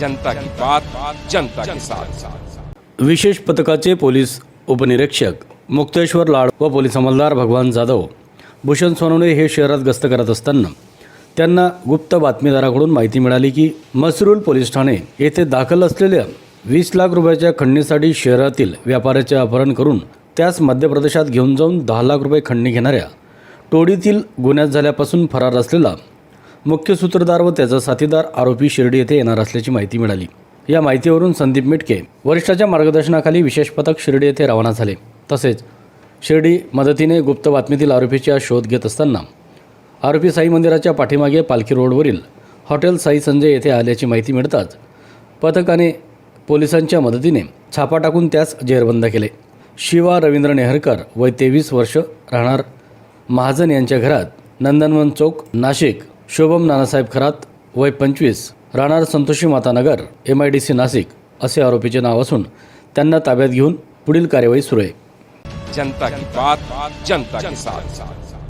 जनता की बात जनता के साथ। विशेष पथकाचे पोलीस उपनिरीक्षक मुक्तेश्वर लाड व पोलीस अंमलदार भगवान जाधव भूषण सोनवणे हे शहरात गस्त करत असताना त्यांना गुप्त बातमीदाराकडून माहिती मिळाली की मसरूल पोलीस ठाणे येथे दाखल असलेल्या वीस लाख रुपयाच्या खंडणीसाठी शहरातील व्यापाऱ्याचे अपहरण करून त्यास मध्य प्रदेशात घेऊन जाऊन दहा लाख रुपये खंडणी घेणाऱ्या टोळीतील गुन्ह्यात झाल्यापासून फरार असलेला मुख्य सूत्रधार व त्याचा साथीदार आरोपी शिर्डी येथे येणार असल्याची माहिती मिळाली. या माहितीवरून संदीप मिटके वरिष्ठाच्या मार्गदर्शनाखाली विशेष पथक शिर्डी येथे रवाना झाले. तसेच शिर्डी मदतीने गुप्त बातमीतील आरोपीच्या शोध घेत असताना आरोपी साई मंदिराच्या पाठीमागे पालखी रोडवरील हॉटेल साई संजय येथे आल्याची माहिती मिळताच पथकाने पोलिसांच्या मदतीने छापा टाकून त्यास जेरबंद केले. शिवा रवींद्र नेहरकर वय तेवीस वर्ष राहणार महाजन यांच्या घरात नंदनवन चौक नाशिक शोभम नानासाहेब खरात वय पंचवीस राहणार Santoshi Matanagar M I D C Nashik असे आरोपीचे नाव असून त्यांना ताब्यात घेऊन पुढील कार्यवाही सुरू आहे. जनता की बात जनता के साथ.